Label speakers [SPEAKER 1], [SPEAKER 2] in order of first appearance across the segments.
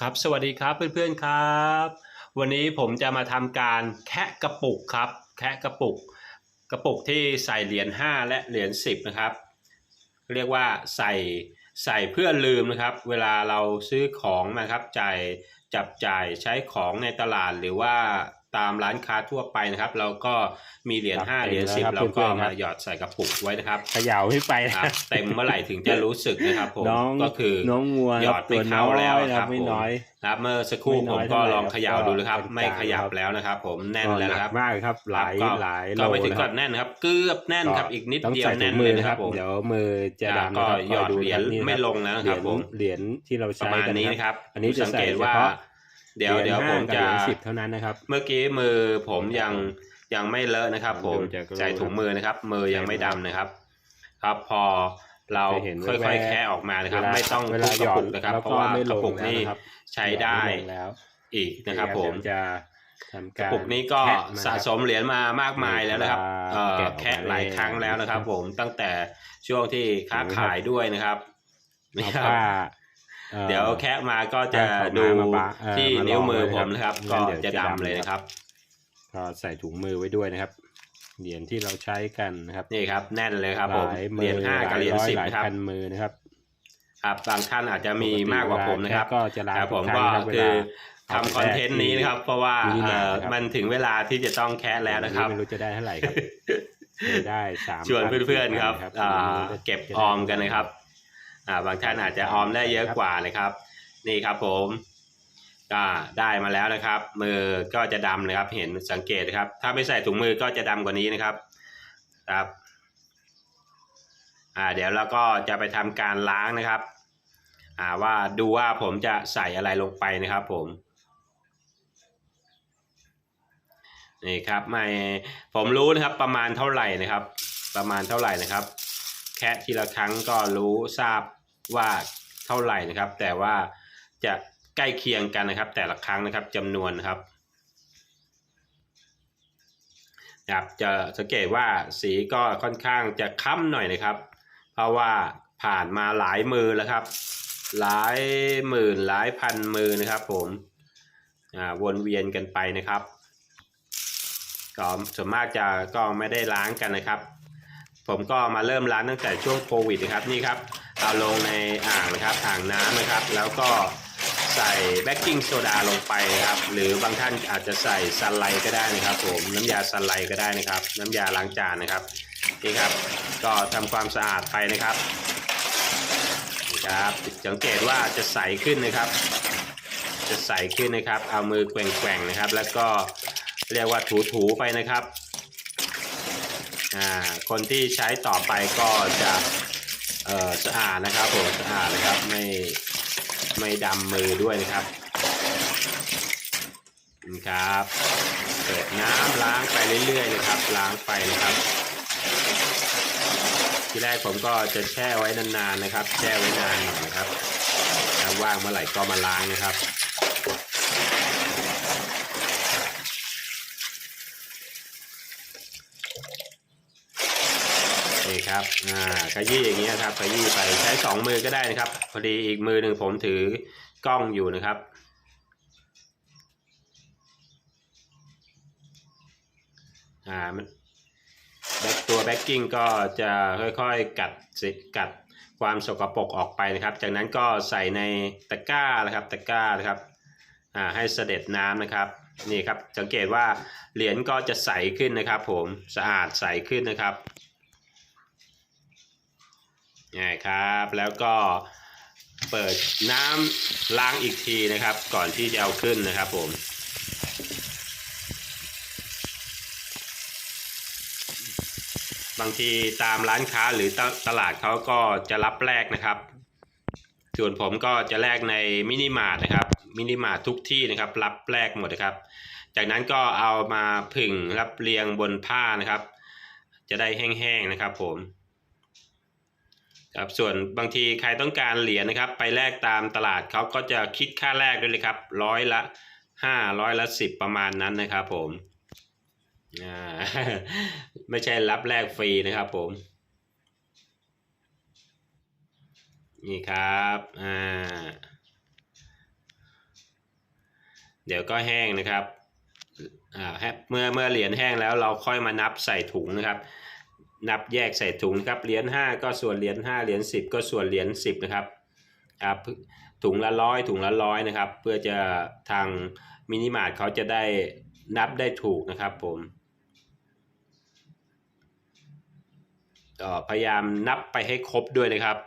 [SPEAKER 1] ครับสวัสดีครับเพื่อนๆครับ วันนี้ผมจะมาทำการแคะกระปุกครับ แคะกระปุก กระปุกที่ใส่เหรียญ5และเหรียญ10นะครับ เรียกว่าใส่ใส่เพื่อลืมนะครับ เวลาเราซื้อของนะครับจ่ายจับจ่ายใช้ของในตลาดหรือว่า ตามร้านค้าทั่วไปนะครับ เราก็มีเหรียญ
[SPEAKER 2] ครับ
[SPEAKER 1] 5เหรียญ
[SPEAKER 2] เห็นแล้วครับ
[SPEAKER 1] 10เราก็
[SPEAKER 2] เพื่อนๆครั
[SPEAKER 1] มา
[SPEAKER 2] บ
[SPEAKER 1] หยอดใส่กระปุกไว้นะครับ
[SPEAKER 2] เขย่าขึ้นไป
[SPEAKER 1] ค
[SPEAKER 2] นะ
[SPEAKER 1] รับเต็มเมื่อไหร่ถึงจะรู้สึกนะครับผม
[SPEAKER 2] น้อง
[SPEAKER 1] ก็คือ
[SPEAKER 2] น้องงัว
[SPEAKER 1] หย
[SPEAKER 2] ค
[SPEAKER 1] อ
[SPEAKER 2] รั
[SPEAKER 1] ด
[SPEAKER 2] บ
[SPEAKER 1] ไป
[SPEAKER 2] ตัวน้
[SPEAKER 1] เข้า
[SPEAKER 2] อย
[SPEAKER 1] แล้ว
[SPEAKER 2] นะครับไม่
[SPEAKER 1] ผม
[SPEAKER 2] น้อย
[SPEAKER 1] ครับเมื่อสักครู่
[SPEAKER 2] ไม่น้
[SPEAKER 1] ผ
[SPEAKER 2] อ
[SPEAKER 1] ม
[SPEAKER 2] ย
[SPEAKER 1] ก็
[SPEAKER 2] เท่าไหร่
[SPEAKER 1] ลองเขย่าดูนะครับ
[SPEAKER 2] ครับ
[SPEAKER 1] ไม่ขยับแล้วนะครับ ผมแน่นแล้วนะครับ
[SPEAKER 2] หกมากครับหลาย
[SPEAKER 1] ก็
[SPEAKER 2] หลายโล
[SPEAKER 1] ก็ไปถึง
[SPEAKER 2] นะค
[SPEAKER 1] ก่
[SPEAKER 2] รั
[SPEAKER 1] อบนแน่นนะครับ เกือบแน่นครับอีกนิด
[SPEAKER 2] ต้อง
[SPEAKER 1] เดียว
[SPEAKER 2] ใส่ถุ
[SPEAKER 1] แน่น
[SPEAKER 2] งมื
[SPEAKER 1] เล
[SPEAKER 2] อยนะ
[SPEAKER 1] นะ
[SPEAKER 2] ค
[SPEAKER 1] ค
[SPEAKER 2] รั
[SPEAKER 1] รั
[SPEAKER 2] บบ
[SPEAKER 1] ผม
[SPEAKER 2] เดี๋ยวมือจะดำ
[SPEAKER 1] ก็
[SPEAKER 2] นะครับ
[SPEAKER 1] หยอด
[SPEAKER 2] ค
[SPEAKER 1] เหรียญ
[SPEAKER 2] นี่
[SPEAKER 1] ไม่ลงแล้วนะครับผม
[SPEAKER 2] เหรียญที่เรา
[SPEAKER 1] ประ
[SPEAKER 2] ใช้
[SPEAKER 1] มาณ
[SPEAKER 2] กัน
[SPEAKER 1] นี้
[SPEAKER 2] นะ
[SPEAKER 1] นะ
[SPEAKER 2] ค
[SPEAKER 1] ครับรับ
[SPEAKER 2] อันนี้จะ
[SPEAKER 1] สัง
[SPEAKER 2] ใส่
[SPEAKER 1] เกต
[SPEAKER 2] เฉ
[SPEAKER 1] ว่า
[SPEAKER 2] พาะ
[SPEAKER 1] เดี๋ยว
[SPEAKER 2] หรี
[SPEAKER 1] เดี๋
[SPEAKER 2] ญ
[SPEAKER 1] ยว
[SPEAKER 2] ห้า
[SPEAKER 1] ผม
[SPEAKER 2] กับ
[SPEAKER 1] จะ
[SPEAKER 2] เหรียญสิบเท่านั้นนะครับ
[SPEAKER 1] เมื่อกี้มือผมยังยังไม่เลอะนะครับ ผม
[SPEAKER 2] ดูจากรูป
[SPEAKER 1] ใส่ถุงมือนะครับ มือยังไม่ดำนะครับ ครับพอเรา
[SPEAKER 2] จะเห็น
[SPEAKER 1] ค่อย
[SPEAKER 2] แว๊บ
[SPEAKER 1] ๆแคะออกมานะครับ
[SPEAKER 2] เวลา
[SPEAKER 1] ไม่ต้อง
[SPEAKER 2] เว
[SPEAKER 1] ทุ
[SPEAKER 2] ลา
[SPEAKER 1] บก
[SPEAKER 2] หย
[SPEAKER 1] ระ
[SPEAKER 2] อ
[SPEAKER 1] ปุ
[SPEAKER 2] ด
[SPEAKER 1] กนะครับ
[SPEAKER 2] แล้ว
[SPEAKER 1] เพ
[SPEAKER 2] ก็
[SPEAKER 1] ราะว่า
[SPEAKER 2] ไม่
[SPEAKER 1] ก
[SPEAKER 2] ล
[SPEAKER 1] ระ
[SPEAKER 2] ง
[SPEAKER 1] ปุก
[SPEAKER 2] แล้ว
[SPEAKER 1] นี้
[SPEAKER 2] นะครับ
[SPEAKER 1] ใช้ได้
[SPEAKER 2] ม่ลงแล้ว
[SPEAKER 1] อีกนะครับ ผม
[SPEAKER 2] เดี๋ยวจะทำ
[SPEAKER 1] กระ
[SPEAKER 2] การ
[SPEAKER 1] ปุกนี้ก็
[SPEAKER 2] แคะมา
[SPEAKER 1] สะสมเหรียญมามากมายแล้วนะครับ
[SPEAKER 2] เวลา
[SPEAKER 1] เอ่อ
[SPEAKER 2] แกะออกมา
[SPEAKER 1] แคะหลายครั้งแล้วนะครับ ผมตั้งแต่ช่วงที่ค้าขายด้วยนะครับนี่
[SPEAKER 2] เอา
[SPEAKER 1] ครับ
[SPEAKER 2] ผ้าอ่อ
[SPEAKER 1] เดี๋ยวแคะมาก็จะ
[SPEAKER 2] เอา
[SPEAKER 1] ดู
[SPEAKER 2] มาบะเอ่อ
[SPEAKER 1] ที่
[SPEAKER 2] มาลอง
[SPEAKER 1] นิ้วมือ
[SPEAKER 2] ไว้
[SPEAKER 1] ผ
[SPEAKER 2] นะครับ
[SPEAKER 1] มนะครับ
[SPEAKER 2] งั้
[SPEAKER 1] ก็
[SPEAKER 2] นเดี๋ยว
[SPEAKER 1] จะ
[SPEAKER 2] จะ
[SPEAKER 1] ดำ
[SPEAKER 2] ดำ
[SPEAKER 1] เลยนะครับ
[SPEAKER 2] ก็ใส่ถุงมือไว้ด้วยนะครับเหรียญที่เราใช้กันนะครับ
[SPEAKER 1] นี่ครับ แน่นเลยครับผม
[SPEAKER 2] หลาย
[SPEAKER 1] เหรียญห้ากับเหรียญ
[SPEAKER 2] ลา
[SPEAKER 1] สิบ
[SPEAKER 2] หลาย
[SPEAKER 1] นะครับ
[SPEAKER 2] พันมือนะครับ
[SPEAKER 1] ครับบางท่านอาจจะมีมากกว่าผมนะครับ
[SPEAKER 2] ก็จะลา
[SPEAKER 1] แต่ผม
[SPEAKER 2] ทุ
[SPEAKER 1] ก็
[SPEAKER 2] รั้งนะรับ
[SPEAKER 1] คือ
[SPEAKER 2] เวลา
[SPEAKER 1] ทำคอนเทนต์นี้นะครับ เพราะว่า
[SPEAKER 2] มินิมา
[SPEAKER 1] เอ่
[SPEAKER 2] ร์
[SPEAKER 1] อ
[SPEAKER 2] ทครับ
[SPEAKER 1] มันถึงเวลาที่จะต้องแคะแล้วนะครับ
[SPEAKER 2] ไม่รู้จะได้เท่าไหร่ครับไม่ได้สาม
[SPEAKER 1] ชวนเพื่อนๆครับ
[SPEAKER 2] พั
[SPEAKER 1] อ่า
[SPEAKER 2] จะ
[SPEAKER 1] เก็บออมกันนะครับอ่า บางท่านอาจจะออมได้เยอะกว่านะครับ นี่ครับผมก็ได้มาแล้วนะครับ มือก็จะดำนะครับ เห็นสังเกตนะครับ ถ้าไม่ใส่ถุงมือก็จะดำกว่านี้นะครับครับอ่าเดี๋ยวเราก็จะไปทำการล้างนะครับอ่าว่าดูว่าผมจะใส่อะไรลงไปนะครับผมนี่ครับไม่ผมรู้นะครับประมาณเท่าไหร่นะครับ ประมาณเท่าไหร่นะครับ แค่ทีละครั้งก็รู้ทราบว่าเท่าไหร่นะครับ แต่ว่าจะใกล้เคียงกันนะครับ แต่ละครั้งนะครับจำนวนนะครับนะครับจะสังเกตว่าสีก็ค่อนข้างจะค้ำหน่อยนะครับ เพราะว่าผ่านมาหลายมือแล้วครับ หลายหมื่นหลายพันมือนะครับ ผมอ่าวนเวียนกันไปนะครับก็ส่วนมากจะก็ไม่ได้ล้างกันนะครับ ผมก็มาเริ่มล้างตั้งแต่ช่วงโควิดนะครับนี่ครับเอาลงในอ่างนะครับอ่างน้ำนะครับ แล้วก็ใส่เบกกิ้งโซดาลงไปนะครับ หรือบางท่านอาจจะใส่ซันไลก็ได้นะครับ ผมน้ำยาซันไลก็ได้นะครับ น้ำยาล้างจานนะครับนี่ครับ ก็ทำความสะอาดไปนะครับนี่ครับสังเกตว่าจะใสขึ้นนะครับ จะใสขึ้นนะครับ เอามือแกว่งๆนะครับ แล้วก็เรียกว่าถูๆไปนะครับ อ่าคนที่ใช้ต่อไปก็จะเอ่อสะอาดนะครับผมสะอาดนะครับไม่ไม่ดำมือด้วยนะครับนี่ครับเปิดน้ำล้างไปเรื่อยๆนะครับ ล้างไปนะครับ ที่แรกผมก็จะแช่ไว้นานๆนะครับ แช่ไว้นานหน่อยนะครับถ้าว่างเมื่อไหร่ก็มาล้างนะครับ ครับอ่าขยี้อย่างเงี้ยครับขยี้ไปใช้สองมือก็ได้นะครับ พอดีอีกมือหนึ่งผมถือกล้องอยู่นะครับอ่ามันแบ็ตัวแบ็กกิ้งก็จะค่อยๆกัดสิกัดความสกปรกออกไปนะครับ จากนั้นก็ใส่ในตะกร้านะครับตะกร้านะครับอ่าให้เสด็จน้ำนะครับนี่ครับสังเกตว่าเหรียญก็จะใสขึ้นนะครับ ผมสะอาดใสขึ้นนะครับ นี่ครับ แล้วก็เปิดน้ำล้างอีกทีนะครับ ก่อนที่จะเอาขึ้นนะครับผมบางทีตามร้านค้าหรือตตลาดเขาก็จะรับแลกนะครับ ส่วนผมก็จะแลกในมินิมาร์ทนะครับ มินิมาร์ททุกที่นะครับ รับแลกหมดนะครับ จากนั้นก็เอามาผึ่งรับเรียงบนผ้านะครับ จะได้แห้งๆนะครับผม ครับส่วนบางทีใครต้องการเหรียญนะครับ ไปแลกตามตลาดเขาก็จะคิดค่าแลกด้วยเลยครับร้อยละห้าร้อยละสิบประมาณนั้นนะครับผมอ่าไม่ใช่รับแลกฟรีนะครับผม นี่ครับอ่าเดี๋ยวก็แห้งนะครับอ่าเมื่อเมื่อเหรียญแห้งแล้วเราค่อยมานับใส่ถุงนะครับ นับแยกใส่ถุงนะครับเหรียญ5ก็ส่วนเหรียญ5เหรียญ10 ก็ส่วนเหรียญ10นะครับครับถุงละร้อยถุงละร้อยนะครับ เพื่อจะทางมินิมาร์ทเขาจะได้นับได้ถูกนะครับผมก็พยายามนับไปให้ครบด้วยนะครับ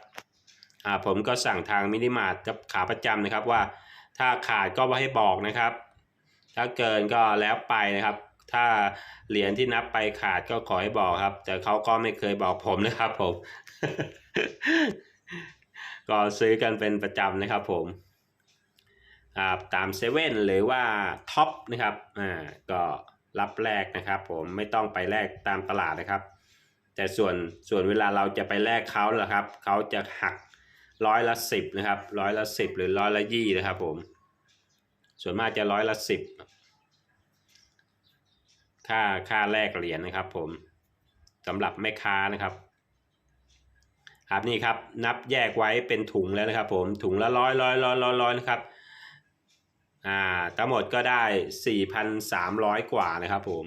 [SPEAKER 1] อ่าผมก็สั่งทางมินิมาร์ทกับขาประจำนะครับว่าถ้าขาดก็ให้บอกนะครับ ถ้าเกินก็แล้วไปนะครับ ถ้าเหรียญที่นับไปขาดก็ขอให้บอกครับ แต่เขาก็ไม่เคยบอกผมนะครับผม ก็ซื้อกันเป็นประจำนะครับผมตามเซเว่นหรือว่าท็อปนะครับอ่าก็รับแลกนะครับ ผมไม่ต้องไปแลกตามตลาดนะครับ แต่ส่วนส่วนเวลาเราจะไปแลกเขาล่ะครับเขาจะหักร้อยละสิบนะครับร้อยละสิบหรือร้อยละยี่นะครับผมส่วนมากจะร้อยละสิบ ค่าค่าแลกเหรียญนะครับผมสำหรับแม่ค้านะครับ ครับนี่ครับนับแยกไว้เป็นถุงแล้วนะครับ ผมถุงละร้อยร้อยร้อยร้อยร้อยนะครับอ่าทั้งหมดก็ได้ 4,300 กว่านะครับผม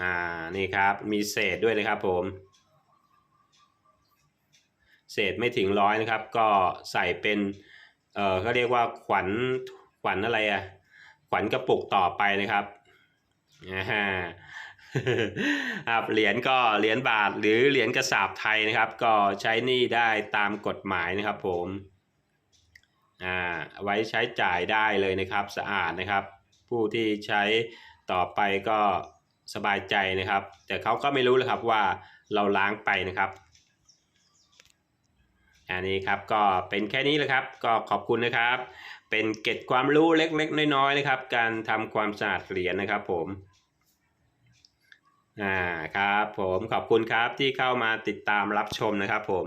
[SPEAKER 1] อ่านี่ครับมีเศษด้วยนะครับผมเศษไม่ถึงร้อยนะครับ ก็ใส่เป็นเออเขาเรียกว่าขวัญขวัญอะไรอะขวัญกระปุกต่อไปนะครับ ครับเหรียญก็เหรียญบาทหรือเหรียญกระสาบไทยนะครับ ก็ใช้หนี้ได้ตามกฎหมายนะครับ ผมอ่าไว้ใช้จ่ายได้เลยนะครับสะอาดนะครับ ผู้ที่ใช้ต่อไปก็สบายใจนะครับ แต่เขาก็ไม่รู้เลยครับว่าเราล้างไปนะครับอันนี้ครับก็เป็นแค่นี้แหละครับ ก็ขอบคุณนะครับ เป็นเก็ดความรู้เล็กๆ น้อยๆนะครับ การทำความสะอาดเหรียญนะครับ ผม อ่าครับผมขอบคุณครับที่เข้ามาติดตามรับชมนะครับผม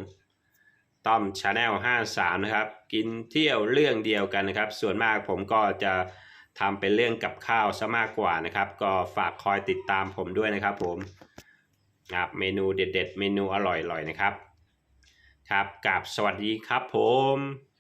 [SPEAKER 1] ต้อมชาแนล53 นะครับ กินเที่ยวเรื่องเดียวกันนะครับ ส่วนมากผมก็จะทำเป็นเรื่องกับข้าวซะมากกว่านะครับ ก็ฝากคอยติดตามผมด้วยนะครับผมครับเมนูเด็ด ๆ เมนูอร่อยๆนะครับ ครับกับสวัสดีครับผม